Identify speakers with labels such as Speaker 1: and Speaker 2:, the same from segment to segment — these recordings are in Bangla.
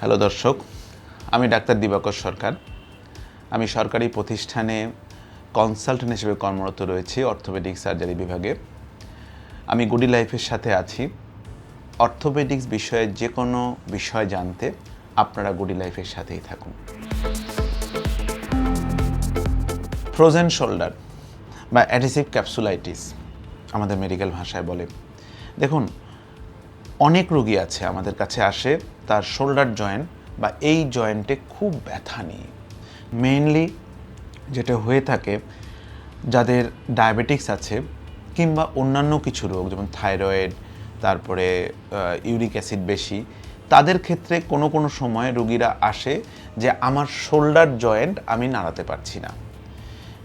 Speaker 1: হ্যালো দর্শক, আমি ডাক্তার দিবাকর সরকার। আমি সরকারি প্রতিষ্ঠানে কনসালটেন্ট হিসেবে কর্মরত রয়েছি অর্থোপেডিক সার্জারি বিভাগে। আমি গুডি লাইফের সাথে আছি। অর্থোপেডিক্স বিষয়ে যে কোনো বিষয় জানতে আপনারা গুডি লাইফের সাথেই থাকুন। ফ্রোজেন শোল্ডার বা অ্যাডিসিভ ক্যাপসুলাইটিস আমাদের মেডিকেল ভাষায় বলে। দেখুন অনেক রোগী আছে আমাদের কাছে আসে, তার শোল্ডার জয়েন্ট বা এই জয়েন্টে খুব ব্যথা নিয়ে। মেইনলি যেটা হয়ে থাকে, যাদের ডায়াবেটিক্স আছে কিংবা অন্যান্য কিছু রোগ, যেমন থাইরয়েড, তারপরে ইউরিক অ্যাসিড বেশি, তাদের ক্ষেত্রে কোনো কোনো সময় রোগীরা আসে যে, আমার শোল্ডার জয়েন্ট আমি নাড়াতে পারছি না।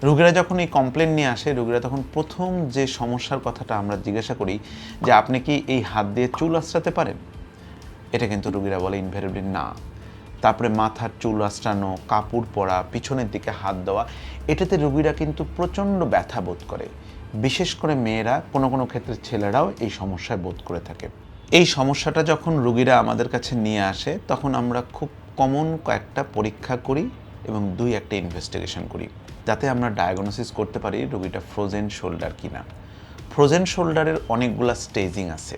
Speaker 1: রোগীরা যখন এই কমপ্লেন নিয়ে আসে, রোগীরা তখন প্রথম যে সমস্যার কথাটা আমরা জিজ্ঞাসা করি, যে আপনি কি এই হাত দিয়ে চুল আঁচড়াতে পারেন? এটা কিন্তু রোগীরা বলে ইনভেরিবলি না। তারপরে মাথার চুল আঁচড়ানো, কাপড় পরা, পিছনের দিকে হাত দেওয়া, এটাতে রোগীরা কিন্তু প্রচণ্ড ব্যথা বোধ করে। বিশেষ করে মেয়েরা, কোনো কোনো ক্ষেত্রে ছেলেরাও এই সমস্যায় বোধ করে থাকে। এই সমস্যাটা যখন রুগীরা আমাদের কাছে নিয়ে আসে, তখন আমরা খুব কমন কয়েকটা পরীক্ষা করি এবং দুই একটা ইনভেস্টিগেশন করি। যাতে আমরা ডায়াগনোসিস করতে পারি রোগীটা ফ্রোজেন শোল্ডার কিনা। ফ্রোজেন শোল্ডারের অনেকগুলা স্টেজিং আছে।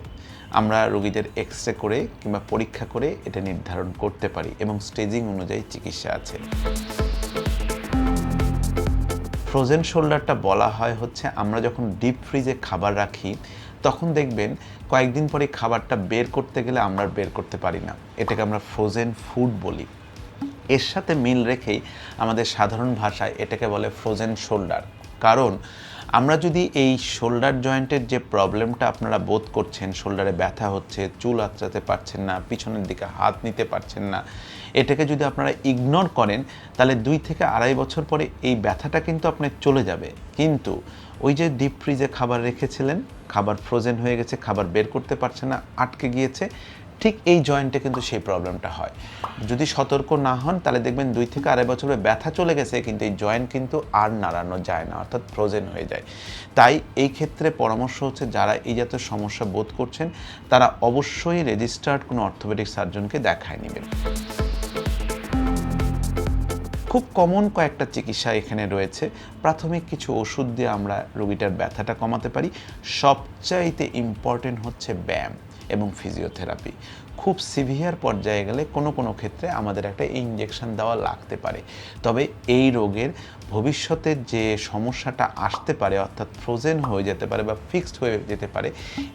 Speaker 1: আমরা রোগীদের এক্স রে করে কিংবা পরীক্ষা করে এটা নির্ধারণ করতে পারি এবং স্টেজিং অনুযায়ী চিকিৎসা আছে। ফ্রোজেন শোল্ডারটা বলা হয় হচ্ছে আমরা যখন ডিপ ফ্রিজে খাবার রাখি, তখন দেখবেন কয়েকদিন পরে খাবারটা বের করতে গেলে আমরা বের করতে পারি না। এটাকে আমরা ফ্রোজেন ফুড বলি। এর সাথে মিল রেখেই আমাদের সাধারণ ভাষায় এটাকে বলে ফ্রোজেন শোল্ডার কারণ আমরা যদি এই শোল্ডার জয়েন্টের যে প্রবলেমটা আপনারা বোধ করছেন শোল্ডারে ব্যথা হচ্ছে, চুল আঁচড়াতে পারছেন না, পিছনের দিকে হাত নিতে পারছেন না, এটাকে যদি আপনারা ইগনোর করেন, তাহলে দুই থেকে আড়াই বছর পরে এই ব্যথাটা কিন্তু আপনার চলে যাবে। কিন্তু ওই যে ডিপ ফ্রিজে খাবার রেখেছিলেন, খাবার ফ্রোজেন হয়ে গেছে, খাবার বের করতে পারছে না, আটকে গিয়েছে ঠিক এই জয়েন্টে কিন্তু সেই প্রবলেমটা হয়। যদি সতর্ক না হন, তাহলে দেখবেন দুই থেকে আড়াই বছরে ব্যথা চলে গেছে, কিন্তু এই জয়েন্ট কিন্তু আর নাড়ানো যায় না, অর্থাৎ ফ্রোজেন হয়ে যায়। তাই এই ক্ষেত্রে পরামর্শ হচ্ছে, যারা এই জাতীয় সমস্যা বোধ করছেন, তারা অবশ্যই রেজিস্টার্ড কোনো অর্থোপেডিক সার্জনকে দেখায় নেবেন। খুব কমন কয়েকটা চিকিৎসা এখানে রয়েছে। প্রাথমিক কিছু ওষুধ দিয়ে আমরা রোগীটার ব্যথাটা কমাতে পারি। সবচাইতে ইম্পর্টেন্ট হচ্ছে ব্যায়াম। এবং ফিজিওথেরাপি খুব সিভিয়ার পর্যায়ে গেলে কোনো কোনো ক্ষেত্রে আমাদের একটা ইঞ্জেকশন দেওয়া লাগতে পারে। তবে এই রোগের ভবিষ্যতে যে সমস্যাটা আসতে পারে, অর্থাৎ ফ্রোজেন হয়ে যেতে পারে বা ফিক্সড হয়ে যেতে পারে,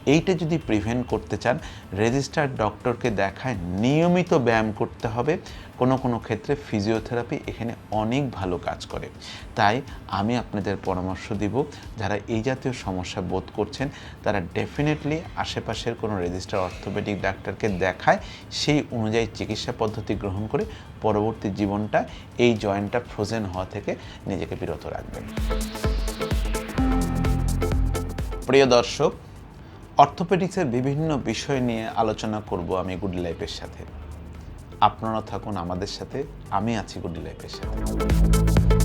Speaker 1: এইটা যদি প্রিভেন্ট করতে চান রেজিস্টার্ড ডক্টরকে দেখায়, নিয়মিত ব্যায়াম করতে হবে। কোনো কোনো ক্ষেত্রে ফিজিওথেরাপি এখানে অনেক ভালো কাজ করে। তাই আমি আপনাদের পরামর্শ দিব, যারা এই জাতীয় সমস্যা বোধ করছেন, তারা ডেফিনেটলি আশেপাশের কোনো রেজিস্টার অর্থোপেডিক ডাক্তারকে দেখায়, সেই অনুযায়ী চিকিৎসা পদ্ধতি গ্রহণ করে পরবর্তী জীবনটা এই জয়েন্টটা ফ্রোজেন হওয়া থেকে নিজেকে বিরত রাখবেন। প্রিয় দর্শক, অর্থোপেডিক্সের বিভিন্ন বিষয় নিয়ে আলোচনা করব আমি গুড লাইফের সাথে। আপনারা থাকুন আমাদের সাথে, আমি আছি গুড লাইফের সাথে।